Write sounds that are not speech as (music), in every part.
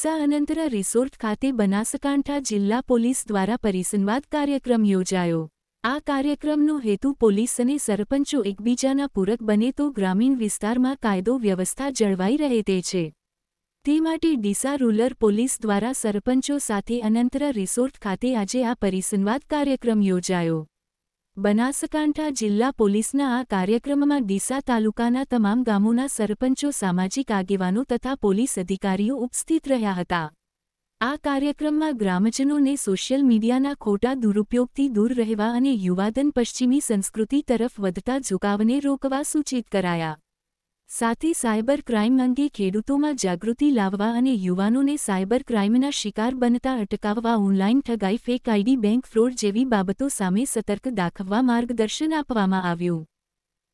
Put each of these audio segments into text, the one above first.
Deesa અનંતરા resort ખાતે બનાસકાંઠા જિલ્લા police દ્વારા પરિસંવાદ કાર્યક્રમ યોજાયો. આ કાર્યક્રમનો હેતુ પોલીસ અને સરપંચો એકબીજાના પૂરક બને તો ગ્રામીણ વિસ્તારમાં કાયદો વ્યવસ્થા જળવાઈ રહે તે છે. તે માટે ડીસા રૂરલ પોલીસ દ્વારા સરપંચો સાથે અનંતરા રિસોર્ટ ખાતે આજે આ પરિસંવાદ કાર્યક્રમ યોજાયો. બનાસકાંઠા જિલ્લા પોલીસના આ કાર્યક્રમમાં ડીસા તાલુકાના તમામ ગામોના સરપંચો, સામાજિક આગેવાનો તથા પોલીસ અધિકારીઓ ઉપસ્થિત રહ્યા હતા. આ કાર્યક્રમમાં ગ્રામજનોને સોશિયલ મીડિયાના ખોટા દુરુપયોગથી દૂર રહેવા અને યુવાધન પશ્ચિમી સંસ્કૃતિ તરફ વધતા ઝુકાવને રોકવા સૂચિત કરાયા. સાથે સાયબર ક્રાઇમ અંગે ખેડૂતોમાં જાગૃતિ લાવવા અને યુવાનોને સાયબર ક્રાઇમના શિકાર બનતા અટકાવવા ઓનલાઇન ઠગાઈ ફેક આઈડી બેંક ફ્રોડ જેવી બાબતો સામે સતર્ક દાખવવા માર્ગદર્શન આપવામાં આવ્યું.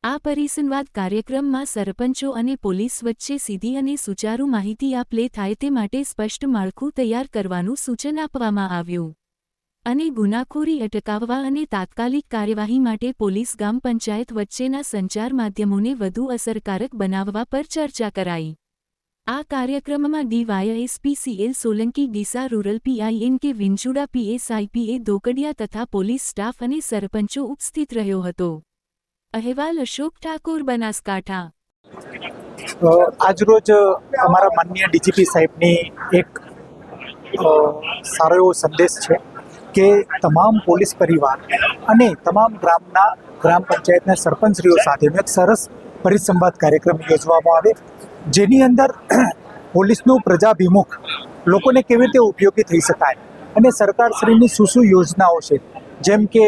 આ પરિસંવાદ કાર્યક્રમમાં સરપંચો અને પોલીસ વચ્ચે સીધી અને સુચારુ માહિતી આપ લે થાય તે માટે સ્પષ્ટ માળખું તૈયાર કરવાનું સૂચન આપવામાં આવ્યું. અને ગુનાખોરી અટકાવવા અને તાત્કાલિક કાર્યવાહી માટે પોલીસ ગામ પંચાયત વચ્ચેના સંચાર માધ્યમોને વધુ અસરકારક બનાવવા પર ચર્ચા કરાઈ. આ કાર્યક્રમમાં DYSP C L Solanki, Deesa rural PI N K Vinjuda PSI P A, Dhokadiya તથા પોલીસ સ્ટાફ અને સરપંચો ઉપસ્થિત રહ્યો હતો. અહેવાલ અશોક ઠાકોર, બનાસકાંઠા. આજરોજ અમારા માન્ય ડીજીપી સાહેબની એક સારો એવો સંદેશ છે. કે તમામ પોલીસ પરિવાર અને તમામ ગ્રામના ગ્રામ પંચાયતના સરપંચશ્રીઓ સાથેનો એક સરસ પરિસંવાદ કાર્યક્રમ યોજવામાં આવે. જેની અંદર (clears throat) પોલીસનું પ્રજાભિમુખ લોકોને કેવી રીતે ઉપયોગી થઈ શકાય અને સરકારશ્રીની શું શું યોજનાઓ છે? જેમ કે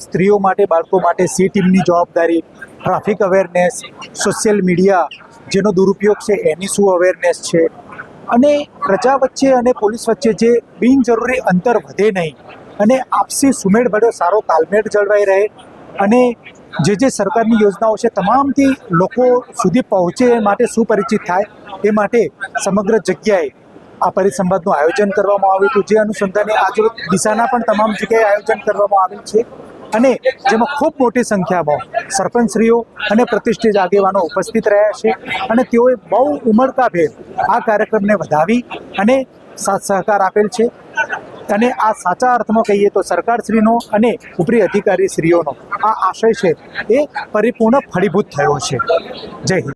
સ્ત્રીઓ માટે, બાળકો માટે સી ટીમની જવાબદારી, ટ્રાફિક અવેરનેસ, સોશિયલ મીડિયા જેનો દુરુપયોગ છે એની શું અવેરનેસ છે? અને પ્રજા વચ્ચે અને પોલીસ વચ્ચે જે બિનજરૂરી અંતર વધે નહીં અને આપસી સુમેળ ભર્યો સારો તાલમેળ જળવાઈ રહે. અને જે જે સરકારની યોજનાઓ છે, તમામથી લોકો સુધી પહોંચે એ માટે સુપરિચિત થાય એ માટે સમગ્ર જગ્યાએ આ પરિસંવાદનું આયોજન કરવામાં આવ્યું હતું. જે અનુસંધાને આજરોજ દિશાના પણ તમામ જગ્યાએ આયોજન કરવામાં આવેલ છે. અને જેમાં ખૂબ મોટી સંખ્યામાં સરપંચશ્રીઓ અને પ્રતિષ્ઠિત આગેવાનો ઉપસ્થિત રહ્યા છે અને તેઓએ બહુ ઉમળકાભેર આ કાર્યક્રમને વધાવી અને સાથ સહકાર આપેલ છે. અને આ સાચા અર્થમાં કહીએ તો સરકારશ્રીનો અને ઉપરી અધિકારીશ્રીઓનો આ આશય છે એ પરિપૂર્ણ ફળીભૂત થયો છે. જય હિન્દ.